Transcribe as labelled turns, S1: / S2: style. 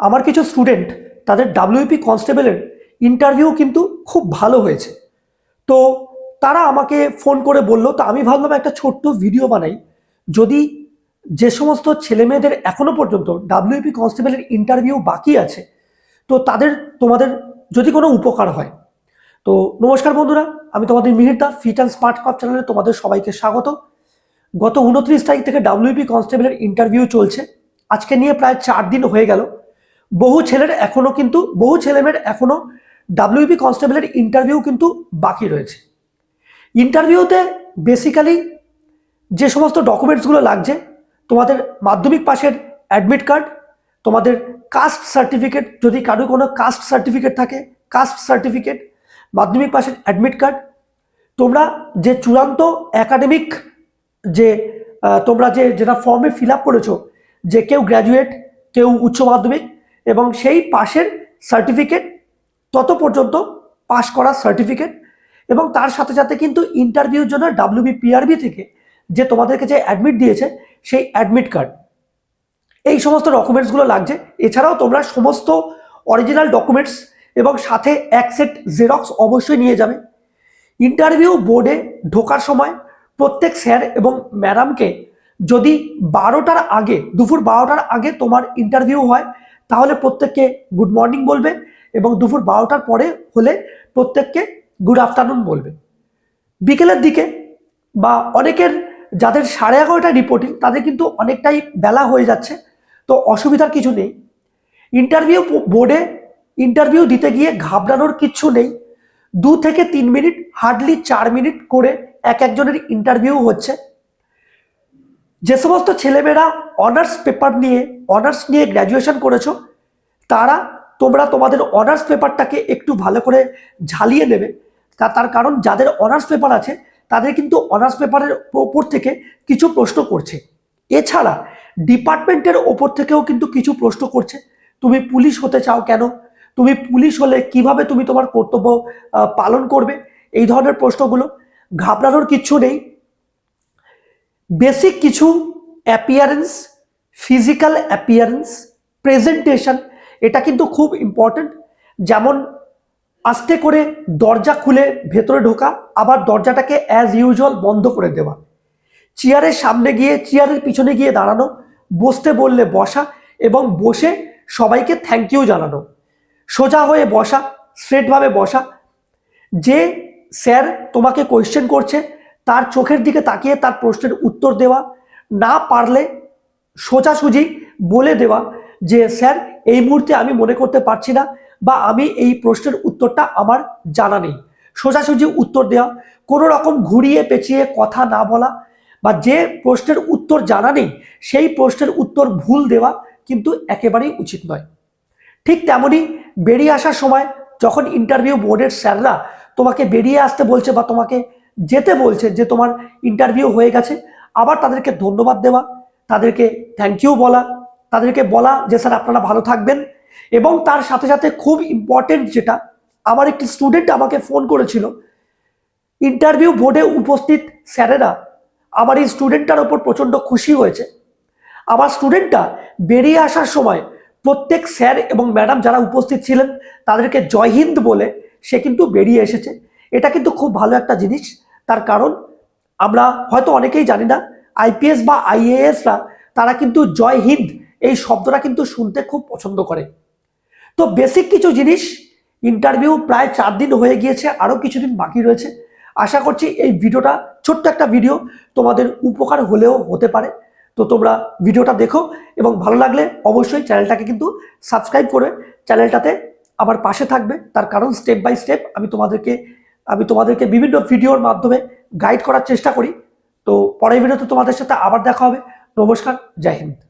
S1: আমার কিছু স্টুডেন্ট তাদের ডাব্লিউপি কনস্টেবলের ইন্টারভিউ কিন্তু খুব ভালো হয়েছে। তো তারা আমাকে ফোন করে বলল, তো আমি ভাবলাম একটা ছোট্ট ভিডিও বানাই। যদি যে সমস্ত ছেলেমেয়েদের এখনও পর্যন্ত ডাব্লিউপি কনস্টেবলের ইন্টারভিউ বাকি আছে, তো তাদের, তোমাদের যদি কোনো উপকার হয়। তো নমস্কার বন্ধুরা, আমি তোমাদের মিহিরদা ফিট অ্যান্ড স্মার্ট কাপ চ্যানেলে তোমাদের সবাইকে স্বাগত। গত উনত্রিশ তারিখ থেকে ডাব্লিউপি কনস্টেবলের ইন্টারভিউ চলছে। আজকে নিয়ে প্রায় চার দিন হয়ে গেল। বহু ছেলের এখনও কিন্তু, বহু ছেলেমেয়ের এখনও ডাব্লিউবি কনস্টেবলের ইন্টারভিউ কিন্তু বাকি রয়েছে। ইন্টারভিউতে বেসিক্যালি যে সমস্ত ডকুমেন্টসগুলো লাগছে, তোমাদের মাধ্যমিক পাশের অ্যাডমিট কার্ড তোমাদের কাস্ট সার্টিফিকেট যদি কারও কোনো কাস্ট সার্টিফিকেট থাকে কাস্ট সার্টিফিকেট মাধ্যমিক পাশের অ্যাডমিট কার্ড তোমরা যে চূড়ান্ত একাডেমিক যে তোমরা যে, যেটা ফর্মে ফিল আপ করেছ, যে কেউ গ্র্যাজুয়েট কেউ উচ্চ মাধ্যমিক এবং সেই পাশের সার্টিফিকেট তত পর্যন্ত পাশ করার সার্টিফিকেট এবং তার সাথে সাথে কিন্তু ইন্টারভিউর জন্য ডাব্লিউবি পিআরবি থেকে যে তোমাদেরকে যে অ্যাডমিট দিয়েছে, সেই অ্যাডমিট কার্ড এই সমস্ত ডকুমেন্টসগুলো লাগছে। এছাড়াও তোমরা সমস্ত অরিজিনাল ডকুমেন্টস এবং সাথে এক সেট জেরক্স অবশ্যই নিয়ে যাবে। ইন্টারভিউ বোর্ডে ঢোকার সময় প্রত্যেক স্যার এবং ম্যাডামকে যদি বারোটার আগে, দুপুর বারোটার আগে তোমার ইন্টারভিউ হয় তাহলে প্রত্যেককে গুড মর্নিং বলবে এবং দুপুর বারোটার পরে হলে প্রত্যেককে গুড আফটারনুন বলবে। বিকেলের দিকে বা অনেকের যাদের সাড়ে এগারোটা রিপোর্টিং তাদের কিন্তু অনেকটাই বেলা হয়ে যাচ্ছে, তো অসুবিধার কিছু নেই। ইন্টারভিউ বোর্ডে ইন্টারভিউ দিতে গিয়ে ঘাবড়ানোর কিচ্ছু নেই। দু থেকে তিন মিনিট হার্ডলি চার মিনিট করে এক একজনের ইন্টারভিউ হচ্ছে। যে সমস্ত ছেলেমেয়েরা অনার্স পেপার নিয়ে অনার্স নিয়ে গ্র্যাজুয়েশন করেছ, তারা, তোমরা তোমাদের অনার্স পেপারটাকে একটু ভালো করে ঝালিয়ে নেবে। তা- তার কারণ যাদের অনার্স পেপার আছে, তাদের কিন্তু অনার্স পেপারের ওপর থেকে কিছু প্রশ্ন করছে। এছাড়া, ডিপার্টমেন্টের ওপর থেকেও কিন্তু কিছু প্রশ্ন করছে। তুমি পুলিশ হতে চাও কেন? তুমি পুলিশ হলে কীভাবে তুমি তোমার কর্তব্য পালন করবে? এই ধরনের প্রশ্নগুলো ঘাবড়ানোর কিচ্ছু নেই। বেসিক কিছু অ্যাপিয়ারেন্স ফিজিক্যাল অ্যাপিয়ারেন্স প্রেজেন্টেশন এটা কিন্তু খুব ইম্পর্ট্যান্ট যেমন, আস্তে করে দরজা খুলে ভেতরে ঢোকা, আবার দরজাটাকে অ্যাজ ইউজুয়াল বন্ধ করে দেওয়া। চেয়ারের সামনে গিয়ে চেয়ারের পিছনে গিয়ে দাঁড়ানো, বসতে বললে বসা এবং বসে সবাইকে থ্যাংক ইউ জানানো। সোজা হয়ে বসা স্ট্রেটভাবে বসা। যে স্যার তোমাকে কোয়েশ্চেন করছে তার চোখের দিকে তাকিয়ে তার প্রশ্নের উত্তর দেওয়া, না পারলে সোজাসুজি বলে দেওয়া যে, স্যার, এই মুহূর্তে আমি মনে করতে পারছি না বা আমি এই প্রশ্নের উত্তরটা আমার জানা নেই। সোজাসুজি উত্তর দেওয়া, কোনো রকম ঘুরিয়ে পেঁচিয়ে কথা না বলা বা যে প্রশ্নের উত্তর জানা নেই, সেই প্রশ্নের উত্তর ভুল দেওয়া কিন্তু একেবারেই উচিত নয়। ঠিক তেমনই বেরিয়ে আসার সময় যখন ইন্টারভিউ বোর্ডের স্যাররা তোমাকে বেরিয়ে আসতে বলছে বা তোমাকে যেতে বলছে যে তোমার ইন্টারভিউ হয়ে গেছে, আবার তাদেরকে ধন্যবাদ দেওয়া, তাদেরকে থ্যাংক ইউ বলা, তাদেরকে বলা যে স্যার আপনারা ভালো থাকবেন এবং তার সাথে সাথে খুব ইম্পর্টেন্ট যেটা, আমার একটি স্টুডেন্ট আমাকে ফোন করেছিল ইন্টারভিউ বোর্ডে উপস্থিত স্যারেরা আমার এই স্টুডেন্টটার ওপর প্রচণ্ড খুশি হয়েছে। আমার স্টুডেন্টটা বেরিয়ে আসার সময় প্রত্যেক স্যার এবং ম্যাডাম যারা উপস্থিত ছিলেন, তাদেরকে জয় হিন্দ বলে সে কিন্তু বেরিয়ে এসেছে। এটা কিন্তু খুব ভালো একটা জিনিস। তার কারণ আমরা হয়তো অনেকেই জানি না আইপিএস বা আইএএসরা তারা কিন্তু জয় হিন্দ, এই শব্দটা কিন্তু শুনতে খুব পছন্দ করে। তো বেসিক কিছু জিনিস ইন্টারভিউ প্রায় চার দিন হয়ে গিয়েছে, আরও কিছুদিন বাকি রয়েছে। আশা করছি এই ভিডিওটা, ছোট্ট একটা ভিডিও, তোমাদের উপকার হলেও হতে পারে। তো তোমরা ভিডিওটা দেখো এবং ভালো লাগলে অবশ্যই চ্যানেলটাকে কিন্তু সাবস্ক্রাইব করে, চ্যানেলটাতে আমার পাশে থাকবে। তার কারণ স্টেপ বাই স্টেপ আমি তোমাদেরকে আমি তোমাদেরকে বিভিন্ন ভিডিওর মাধ্যমে গাইড করার চেষ্টা করি। তো পরের ভিডিওতে তোমাদের সাথে আবার দেখা হবে। নমস্কার, জয় হিন্দ।